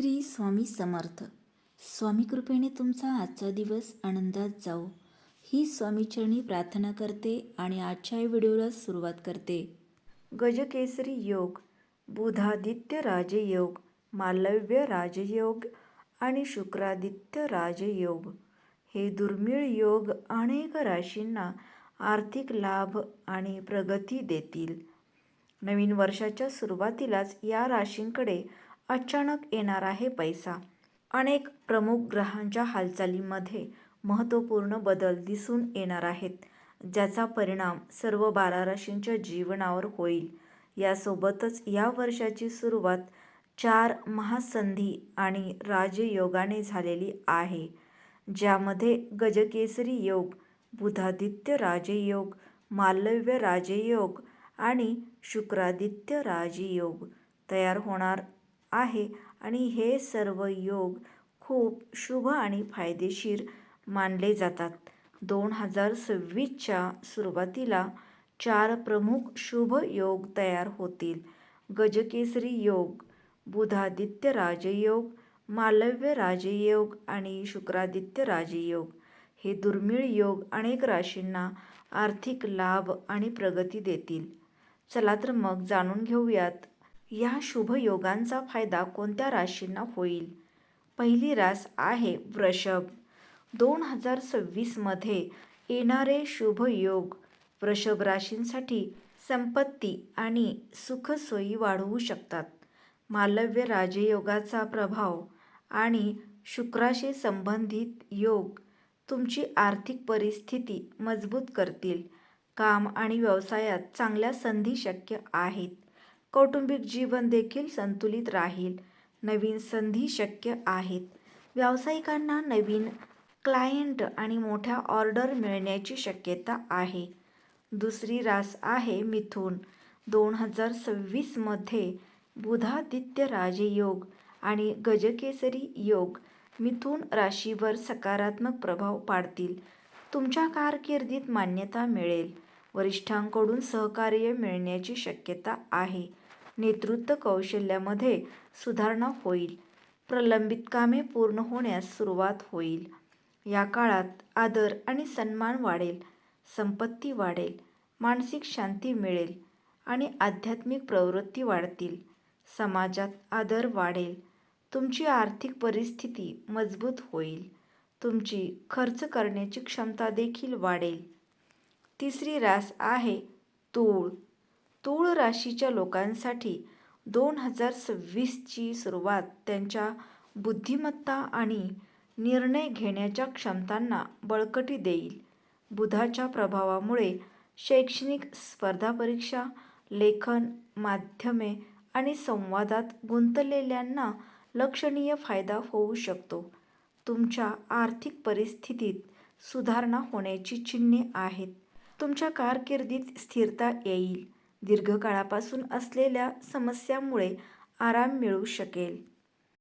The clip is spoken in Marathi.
श्री स्वामी समर्थ. स्वामी कृपेने तुमचा आजचा दिवस आनंदात जाऊ ही स्वामीचरणी प्रार्थना करते आणि आजच्या व्हिडिओला सुरुवात करते. गजकेसरी योग बुधादित्य राजयोग मालव्य राजयोग आणि शुक्रादित्य राजयोग. हे दुर्मिळ योग अनेक राशींना आर्थिक लाभ आणि प्रगती देतील. नवीन वर्षाच्या सुरुवातीलाच या राशींकडे अचानक येणार आहे पैसा. अनेक प्रमुख ग्रहांच्या हालचालीमध्ये महत्त्वपूर्ण बदल दिसून येणार आहेत ज्याचा परिणाम सर्व बारा राशींच्या जीवनावर होईल. यासोबतच या वर्षाची सुरुवात चार महासंधी आणि राजयोगाने झालेली आहे ज्यामध्ये गजकेसरी योग बुधादित्य राजयोग मालव्य राजयोग आणि शुक्रादित्य राजयोग तयार होणार आहे. आणि हे सर्व योग खूप शुभ आणि फायदेशीर मानले जातात. दोन हजार सव्वीसच्या सुरुवातीला चार प्रमुख शुभ योग तयार होतील. गजकेसरी योग बुधादित्य राजयोग मालव्य राजयोग आणि शुक्रादित्य राजयोग. हे दुर्मिळ योग अनेक राशींना आर्थिक लाभ आणि प्रगती देतील. चला तर मग जाणून घेऊयात या शुभ योगांचा फायदा कोणत्या राशींना होईल? पहिली रास आहे वृषभ. दोन हजार सव्वीसमध्ये येणारे शुभ योग वृषभ राशींसाठी संपत्ती आणि सुखसोयी वाढवू शकतात. मालव्य राजयोगाचा प्रभाव आणि शुक्राशी संबंधित योग तुमची आर्थिक परिस्थिती मजबूत करतील. काम आणि व्यवसायात चांगल्या संधी शक्य आहेत. कौटुंबिक जीवन देखील संतुलित राहील. नवीन संधी शक्य आहेत. व्यावसायिकांना नवीन क्लायंट आणि मोठ्या ऑर्डर मिळण्याची शक्यता आहे. दुसरी रास आहे मिथुन. दोन हजार सव्वीसमध्ये बुधादित्य राजयोग आणि गजकेसरी योग मिथुन राशीवर सकारात्मक प्रभाव पाडतील. तुमच्या कारकिर्दीत मान्यता मिळेल. वरिष्ठांकडून सहकार्य मिळण्याची शक्यता आहे. नेतृत्व कौशल्यामध्ये सुधारणा होईल. प्रलंबित कामे पूर्ण होण्यास सुरुवात होईल. या काळात आदर आणि सन्मान वाढेल संपत्ती वाढेल मानसिक शांती मिळेल आणि आध्यात्मिक प्रवृत्ती वाढतील. समाजात आदर वाढेल. तुमची आर्थिक परिस्थिती मजबूत होईल. तुमची खर्च करण्याची क्षमता देखील वाढेल. तिसरी रास आहे तूळ. तूळ राशीच्या लोकांसाठी दोन हजार सव्वीसची सुरुवात त्यांच्या बुद्धिमत्ता आणि निर्णय घेण्याच्या क्षमतांना बळकटी देईल. बुधाच्या प्रभावामुळे शैक्षणिक स्पर्धा परीक्षा लेखन माध्यमे आणि संवादात गुंतलेल्यांना लक्षणीय फायदा होऊ शकतो. तुमच्या आर्थिक परिस्थितीत सुधारणा होण्याची चिन्हे आहेत. तुमच्या कारकिर्दीत स्थिरता येईल. दीर्घकाळापासून असलेल्या समस्यांमुळे आराम मिळू शकेल.